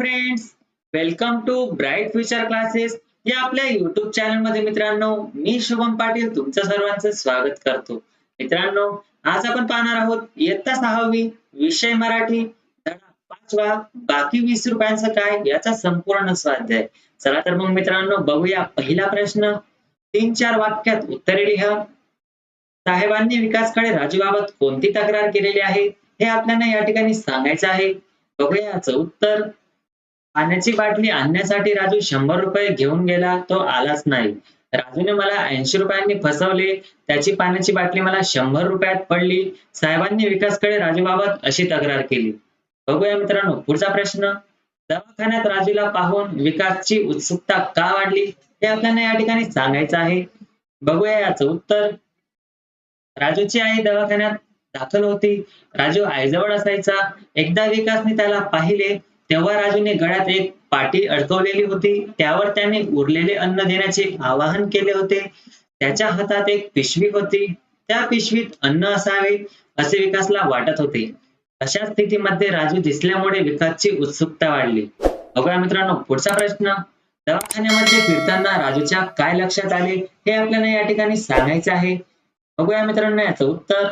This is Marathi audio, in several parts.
Friends welcome to bright future classes या आपल्या युट्यूब चॅनलमध्ये मित्रांनो मी शुभम पाटील तुमचं सर्वांचं स्वागत करतो. मित्रांनो आज आपण पाहणार आहोत इयत्ता सहावी विषय मराठी. धडा पाचवा बाकी वीस रुपयांचं काय? याचा संपूर्ण स्वाध्याय. चला तर मग मित्रांनो बघूया पहिला प्रश्न. तीन चार वाक्यात उत्तरे लिहा. साहेबांनी विकासकडे राजूबाबत कोणती तक्रार केलेली आहे? हे आपल्याला या ठिकाणी सांगायचं आहे. बघूया याचं उत्तर. पाण्याची बाटली आणण्यासाठी राजू शंभर रुपये घेऊन गेला तो आलाच नाही. राजूने मला ऐंशी रुपयांनी फसवले त्याची पाण्याची बाटली मला शंभर रुपयात पडली. साहेबांनी विकासकडे राजूबाबत अशी तक्रार केली. बघूया मित्रांनो पुढचा प्रश्न. दवाखान्यात राजूला पाहून विकासची उत्सुकता का वाढली हे आपल्याला या ठिकाणी सांगायचं आहे. बघूया याचं उत्तर. राजूची आई दवाखान्यात दाखल होती. राजू आईजवळ असायचा. एकदा विकासने त्याला पाहिले तेव्हा राजूने गळ्यात एक पाटी अडकवलेली होती. त्यावर त्याने उरलेले अन्न देण्याचे आवाहन केले होते. त्याच्या हातात एक पिशवी होती. त्या पिशवीत अन्न असावे असे विकासला वाटत होते. अशा स्थितीमध्ये राजू दिसल्यामुळे विकासची उत्सुकता वाढली. बघूया मित्रांनो पुढचा प्रश्न. दवाखान्यामध्ये फिरताना राजूच्या काय लक्षात आले हे आपल्याला या ठिकाणी सांगायचे आहे. बघूया मित्रांनो याचं उत्तर.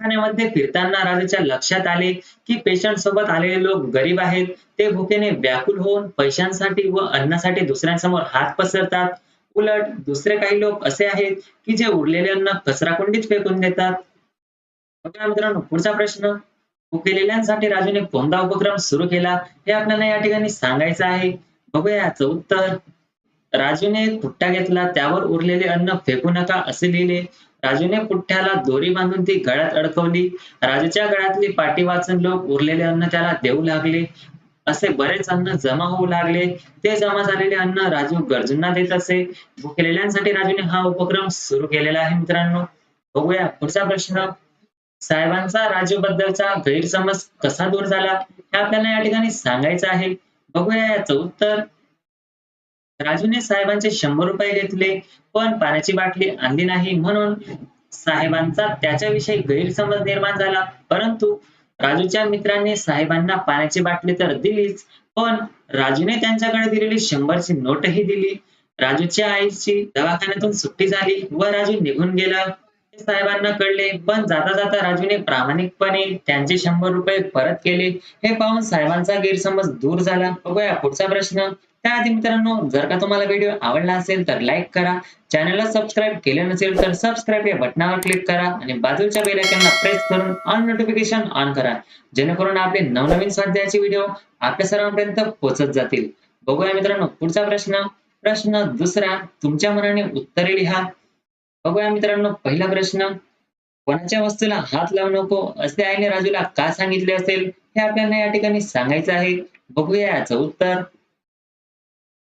दवाखान्यामध्ये फिरताना राजाच्या लक्षात आले की पेशंट सोबत आलेले लोक गरीब आहेत. ते भुकेने व्याकुल होऊन पैशांसाठी व अन्नासाठी दुसऱ्यांसमोर हात पसरतात. उलट दुसरे काही लोक असे आहेत की जे उरलेले अन्न कचरा कुंडीत फेकून देतात. बघा मित्रांनो पुढचा प्रश्न. भुकेलेल्यांसाठी राजूने कोणता उपक्रम सुरू केला? हे आपल्याला या ठिकाणी सांगायचं आहे. बघूया याचं उत्तर. राजूने एक पुट्टा घेतला. त्यावर उरलेले अन्न फेकू नका असे लिहिले. राजूने पुठ्ठ्याला दोरी बांधून ती गळ्यात अडकवली. राजूच्या गळ्यातली पाटी वाचून लोक उरलेले अन्न त्याला देऊ लागले. असे बरेच अन्न जमा होऊ लागले. ते जमा झालेले अन्न राजू गरजूंना देत असे. भुकेलेल्यांसाठी राजूने हा उपक्रम सुरू केलेला आहे मित्रांनो. बघूया पुढचा प्रश्न. साहेबांचा राजू बद्दलचा गैरसमज कसा दूर झाला? हे आपल्याला या ठिकाणी सांगायचं आहे. बघूया याचं उत्तर. राजूने साहेबांचे शंभर रुपये घेतले पण पाण्याची बाटली आणली नाही. म्हणून साहेबांचा त्याच्याविषयी गैरसमज निर्माण झाला. परंतु राजूच्या मित्रांनी साहेबांना पाण्याची बाटली तर दिलीच पण राजूने त्यांच्याकडे दिलेली शंभरची नोटही दिली. राजूच्या आईची दवाखान्यातून सुट्टी झाली व राजू निघून गेला. साहेबांना कळले पण जाता जाता राजूने प्रामाणिकपणे त्यांचे शंभर रुपये परत केले. हे पाहून साहेबांचा गैरसमज दूर झाला. बघूया पुढचा प्रश्न. त्याआधी मित्रांनो जर का तुम्हाला व्हिडिओ आवडला असेल तर लाईक करा. चॅनलला सबस्क्राईब केले नसेल तर सबस्क्राईब या बटनावर क्लिक करा आणि बाजूच्या बेलायकनला प्रेस करून ऑन नोटिफिकेशन ऑन करा. जेणेकरून आपले नवनवीन स्वाध्यायाचे व्हिडिओ आपल्या सर्वांपर्यंत पोहोचत जातील. बघूया मित्रांनो पुढचा प्रश्न. प्रश्न दुसरा तुमच्या मनाने उत्तरे लिहा. बघूया मित्रांनो पहिला प्रश्न. कोणाच्या वस्तूला हात लावू नको? असे आईने राजूला का सांगितले असेल? हे आपल्याला या ठिकाणी सांगायचं आहे. बघूया याचं उत्तर.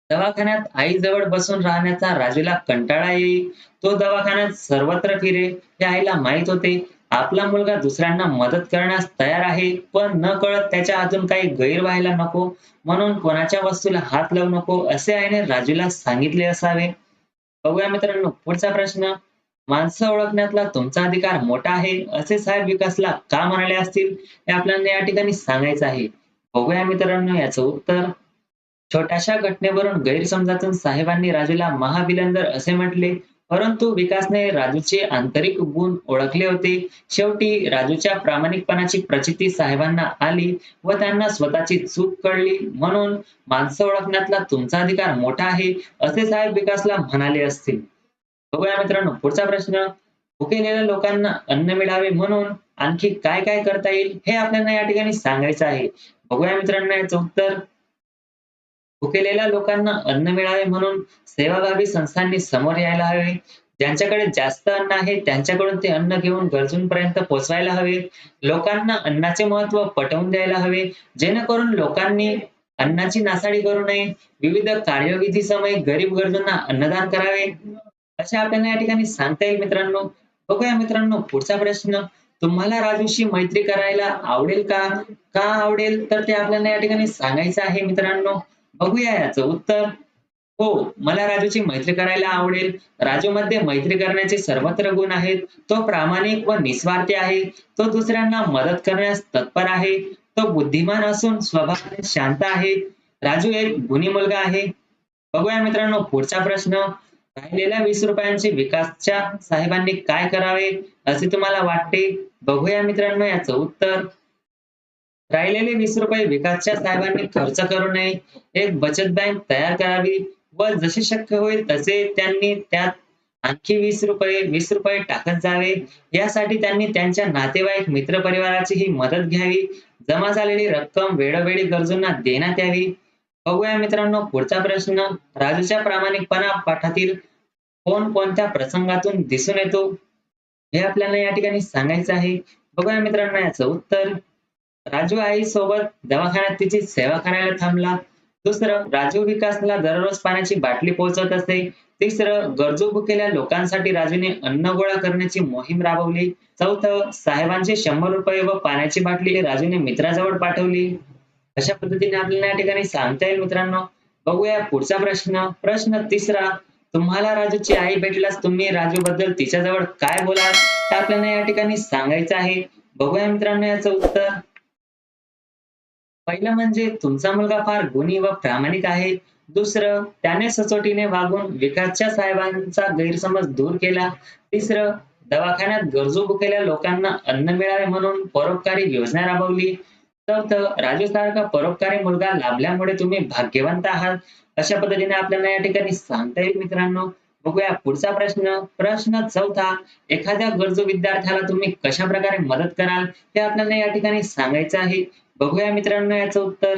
दवाखान्यात आईजवळ बसून राहण्याचा राजूला कंटाळा येईल. तो दवाखान्यात सर्वत्र फिरे. हे आईला माहीत होते आपला मुलगा दुसऱ्यांना मदत करण्यास तयार आहे पण न कळत त्याच्या अजून काही गैर व्हायला नको. म्हणून कोणाच्या वस्तूला हात लावू नको असे आईने राजूला सांगितले असावे. बघूया मित्रांनो पुढचा प्रश्न. माणसं ओळखण्यातला तुमचा अधिकार मोठा आहे असे साहेब विकासला का म्हणाले असतील? हे आपल्याला या ठिकाणी सांगायचं आहे. बघूया मित्रांनो याचं उत्तर. छोट्याशा घटनेवरून गैरसमजातून साहेबांनी राजूला महाबिलंदर असे म्हटले. परंतु विकासने राजूचे आंतरिक गुण ओळखले होते. शेवटी राजूच्या प्रामाणिकपणाची प्रचिती साहेबांना आली व त्यांना स्वतःची चूक कळली. म्हणून माणसं ओळखण्यातला तुमचा अधिकार मोठा आहे असे साहेब विकासला म्हणाले असतील. बघूया मित्रांनो पुढचा प्रश्न. भुकेलेल्या लोकांना अन्न मिळावे म्हणून आणखी काय काय करता येईल हे आपल्याला या ठिकाणी सांगायचं आहे. बघूया मित्रांनो याचं उत्तर. भुकेलेल्या लोकांना अन्न मिळावे म्हणून सेवाभावी संस्थांनी समोर यायला हवे. ज्यांच्याकडे जास्त अन्न आहे त्यांच्याकडून ते अन्न घेऊन गरजूंपर्यंत पोहोचवायला हवे. लोकांना अन्नाचे महत्त्व पटवून द्यायला हवे. जेणेकरून लोकांनी अन्नाची नासाडी करू नये. विविध कार्यविधी समय गरीब गरजूंना अन्नदान करावे. असे आपल्याला या ठिकाणी सांगता येईल मित्रांनो. बघूया मित्रांनो पुढचा प्रश्न. तुम्हाला राजूशी मैत्री करायला आवडेल का? का आवडेल? तर ते आपल्याला या ठिकाणी सांगायचं आहे मित्रांनो. बघूया याचं उत्तर. हो मला राजूची मैत्री करायला आवडेल. राजू मध्ये मैत्री करण्याचे सर्वत्र गुण आहेत. तो प्रामाणिक व निस्वार्थी आहे. तो दुसऱ्यांना मदत करण्यास तत्पर आहे. तो बुद्धिमान असून स्वभावाने शांत आहे. राजू एक गुणी मुलगा आहे. बघूया मित्रांनो पुढचा प्रश्न. राहिलेल्या वीस रुपयांचे विकासच्या साहेबांनी काय करावे असे तुम्हाला वाटते? बघूया मित्रांनो याचं उत्तर. राहिलेले वीस रुपये विकासच्या साहेबांनी खर्च करू नये. एक बचत बँक तयार करावी व जसे शक्य होईल तसे त्यांनी त्यात आणखी वीस रुपये वीस रुपये टाकत जावे. यासाठी त्यांनी त्यांच्या नातेवाईक मित्र परिवाराचीही मदत घ्यावी. जमा झालेली रक्कम वेळोवेळी गरजूंना देण्यात यावी. बघूया मित्रांनो पुढचा प्रश्न. राजूच्या प्रामाणिकपणा पाठातील कोण कोणत्या प्रसंगातून दिसून येतो? हे आपल्याला या ठिकाणी सांगायचं आहे. बघूया मित्रांनो याचं उत्तर. राजू आई सोबत दवाखान्यात तिची सेवा करायला थांबला. दुसरं राजू विकासला दररोज पाण्याची बाटली पोहोचत असे तिसरं गरजू भुकेल्या लोकांसाठी राजूने अन्न गोळा करण्याची मोहीम राबवली. चौथं साहेबांचे शंभर रुपये व पाण्याची बाटली राजूने मित्राजवळ पाठवली. अशा पद्धतीने आपल्याला या ठिकाणी सांगता येईल मित्रांनो. बघूया पुढचा प्रश्न. प्रश्न तिसरा तुम्हाला राजूची आई भेटल्यास तुम्ही राजू बद्दल तिच्याजवळ काय बोलाल? हे आपल्याला या ठिकाणी सांगायचं आहे. बघूया मित्रांनो याचं उत्तर. पहिलं म्हणजे तुमचा मुलगा फार गुणी व प्रामाणिक आहे. दुसरं त्याने सचोटीने वागून विकासच्या साहेबांचा गैरसमज दूर केला. तिसरं दवाखान्यात गरजू भुकेल्या लोकांना अन्न मिळावे म्हणून परोपकारी योजना राबवली. चौथं राजू सारखा परोपकारी मुलगा लाभल्यामुळे तुम्ही भाग्यवंत आहात. अशा पद्धतीने आपल्याला या ठिकाणी सांगता येईल मित्रांनो. बघूया पुढचा प्रश्न. प्रश्न चौथा एखाद्या गरजू विद्यार्थ्याला तुम्ही कशा प्रकारे मदत कराल हे आपल्याला या ठिकाणी सांगायचं आहे. बघूया मित्रांनो याचं उत्तर.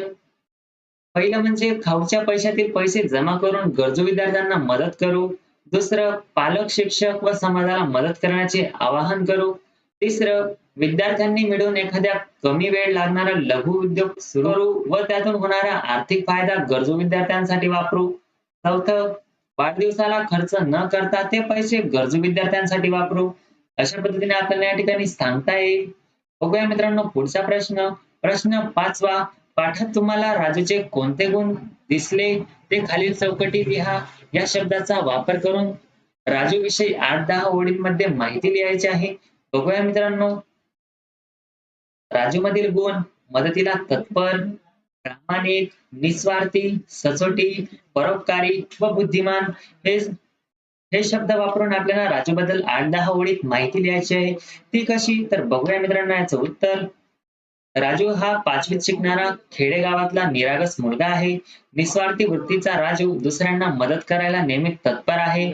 पहिलं म्हणजे खाऊच्या पैशातील पैसे जमा करून गरजू विद्यार्थ्यांना मदत करू. दुसरं पालक शिक्षक व समाजाला मदत करण्याचे आवाहन करू. तिसरं विद्यार्थ्यांनी मिळून एखाद्या कमी वेळ लागणारा लघु उद्योग सुरू करू व त्यातून होणारा आर्थिक फायदा गरजू विद्यार्थ्यांसाठी वापरू. चौथं वाढदिवसाला खर्च न करता ते पैसे गरजू विद्यार्थ्यांसाठी वापरू. अशा पद्धतीने आपल्याला या ठिकाणी सांगता येईल. बघूया मित्रांनो पुढचा प्रश्न. प्रश्न पाचवा पाठात तुम्हाला राजूचे कोणते गुण दिसले? ते खालील चौकटी लिहा. या शब्दाचा वापर करून राजू विषयी आठ दहा ओळींमध्ये माहिती लिहायची आहे. बघूया मित्रांनो. राजू मधील गुण मदतीला तत्पर प्रामाणिक निस्वार्थी सचोटी परोपकारी व बुद्धिमान. हे हे शब्द वापरून आपल्याला राजू बद्दल आठ दहा ओळीत माहिती लिहायची आहे. ती कशी? तर बघूया मित्रांनो याचं उत्तर. राजू हा पाचवीत शिकणारा खेडेगावातला निरागस मुलगा आहे. निस्वार्थी वृत्तीचा राजू दुसऱ्यांना मदत करायला नेहमी तत्पर आहे.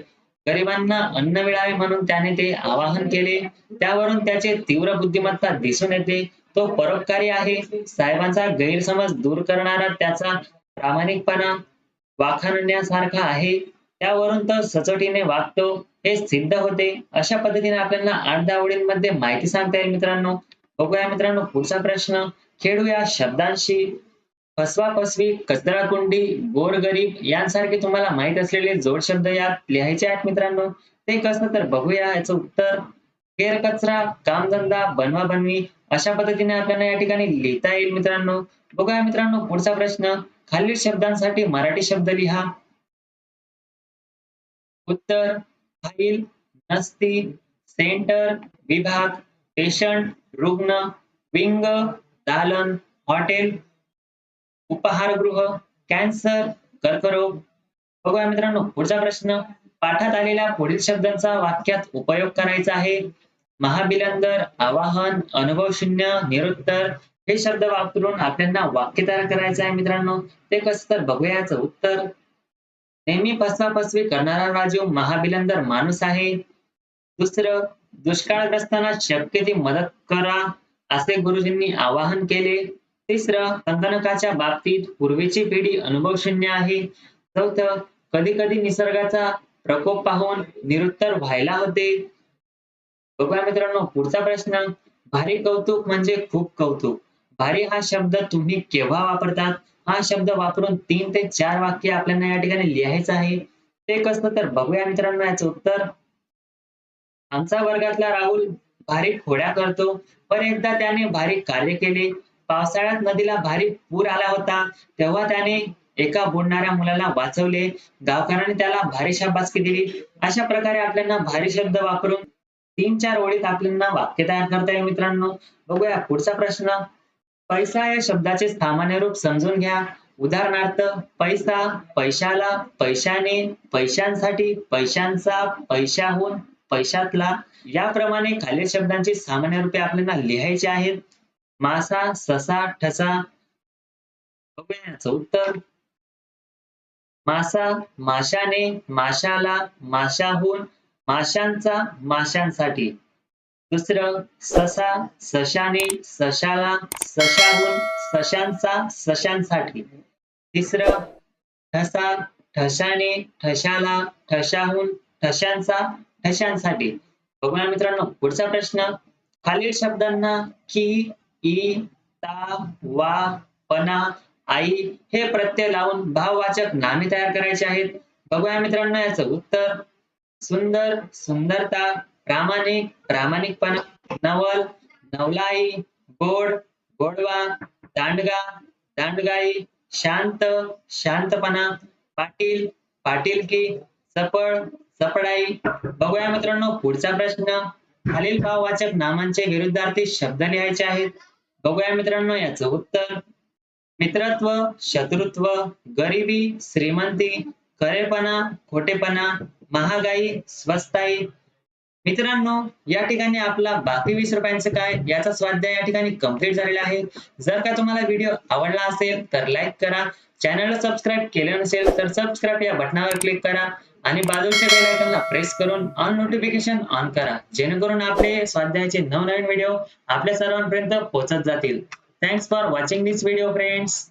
गरिबांना अन्न मिळावे म्हणून त्याने ते आवाहन केले. त्यावरून त्याचे तीव्र बुद्धिमत्ता दिसून येते. तो परोपकारी आहे. साहेबांचा गैरसमज दूर करणारा त्याचा प्रामाणिकपणा वाखाणण्यासारखा आहे. त्यावरून तो सचोटीने वागतो. हे सिद्ध होते. अशा पद्धतीने आपल्याला आठ दहा ओळींमध्ये माहिती सांगता येईल मित्रांनो. बघूया मित्रांनो पुढचा प्रश्न. खेळूया शब्दांशी. फसवा फसवी कचरा कुंडी गोरगरीब यांसारखे तुम्हाला माहीत असलेले जोड शब्द यात लिहायचे आहेत मित्रांनो. ते कसं तर बघूया याचं उत्तर. केर कचरा कामधंदा बनवा बनवी अशा पद्धतीने आपल्याला या ठिकाणी लिहिता येईल मित्रांनो. बघूया मित्रांनो पुढचा प्रश्न. खालील शब्दांसाठी मराठी शब्द लिहा. उत्तर फाईल नसती सेंटर विभाग पेशंट रुग्ण विंग दालन हॉटेल उपहारगृह कॅन्सर कर्करोग. बघूया मित्रांनो पुढचा प्रश्न. पाठात आलेल्या पुढील शब्दांचा वाक्यात उपयोग करायचा आहे. महाबिलंदर आवाहन अनुभव शून्य निरुत्तर. हे शब्द वापरून आपल्याला वाक्य तयार करायचं आहे मित्रांनो. ते कसं तर बघूयाचं उत्तर. नेहमी फसवाफसवी करणारा राजू महाबिलंदर माणूस आहे दुसरं दुष्काळग्रस्तांना शक्य ती मदत करा असे गुरुजींनी आवाहन केले. तिसरं संगणकाच्या बाबतीत पूर्वीची पिढी अनुभवशून्य आहे. चौथं कधी कधी निसर्गाचा प्रकोप पाहून निरुत्तर व्हायला होते. बघा मित्रांनो पुढचा प्रश्न भारी कौतुक म्हणजे खूप कौतुक. भारी हा शब्द तुम्ही केव्हा वापरतात? हा शब्द वापरून तीन ते चार वाक्य आपल्याला या ठिकाणी लिहायचं आहे. ते कसं तर बघूया मित्रांनो याचं उत्तर. आमचा वर्गातला राहुल भारी खोड्या करतो. पण एकदा त्याने भारी कार्य केले. पावसाळ्यात नदीला भारी पूर आला होता. तेव्हा त्याने एका बुडणाऱ्या मुलाला वाचवले. गावकऱ्यांनी त्याला भारी शाबासकी दिली. अशा प्रकारे आपल्याला भारी शब्द वापरून तीन चार ओळीत आपल्याला वाक्य तयार करता येईल मित्रांनो. बघूया पुढचा प्रश्न. पैसा या शब्दाचे सामान्य रूप समजून घ्या. उदाहरणार्थ पैसा पैशाला पैशाने पैशांसाठी पैशांचा पैशाहून पैशातला याप्रमाणे खालील शब्दांचे सामान्य रूपे आपल्याला लिहायचे आहेत. मासा ससा ठसा बघूया उत्तर. मासा माशाने माशाला माशाहून माशांचा माशांसाठी. दुसरं ससा सशाने सशाला सशाहून सशांचा सशांसाठी. तिसरं ठसा ठशाने ठशाला ठशाहून ठशांचा ठशांसाठी बघूया मित्रांनो पुढचा प्रश्न. खालील शब्दांना की ई ता वा पना आई हे प्रत्यय लावून भाववाचक नामे तयार करायचे आहेत. बघूया मित्रांनो याचं उत्तर. सुंदर सुंदरता प्रामाणिक प्रामाणिकपणा नवल नवलाई गोड गोडवा दांडगा दांडगाई शांत शांतपणा पाटील पाटील की सफळ सफळाई. बघूया मित्रांनो पुढचा प्रश्न. खालील भाववाचक नामांचे विरुद्धार्थी शब्द लिहायचे आहेत. बघूया मित्रांनो याचं उत्तर. मित्रत्व शत्रुत्व गरिबी श्रीमंती खरेपणा खोटेपणा महागाई स्वस्ताई मित्रांनो या ठिकाणी आपला बाकी वीस रुपयांचं काय? याचा स्वाध्याय या ठिकाणी कंप्लीट झालेला आहे. जर का तुम्हाला व्हिडिओ आवडला असेल तर लाईक करा. चॅनलला सबस्क्राईब केलं नसेल तर सबस्क्राईब या बटनावर क्लिक करा. आणि बाजूच्या बेल आयकॉनला प्रेस करून ऑन नोटिफिकेशन ऑन करा. जेणेकरून आपले स्वाध्यायाचे नवनवीन व्हिडिओ आपल्या सर्वांपर्यंत पोहोचत जातील. Thanks for watching this video friends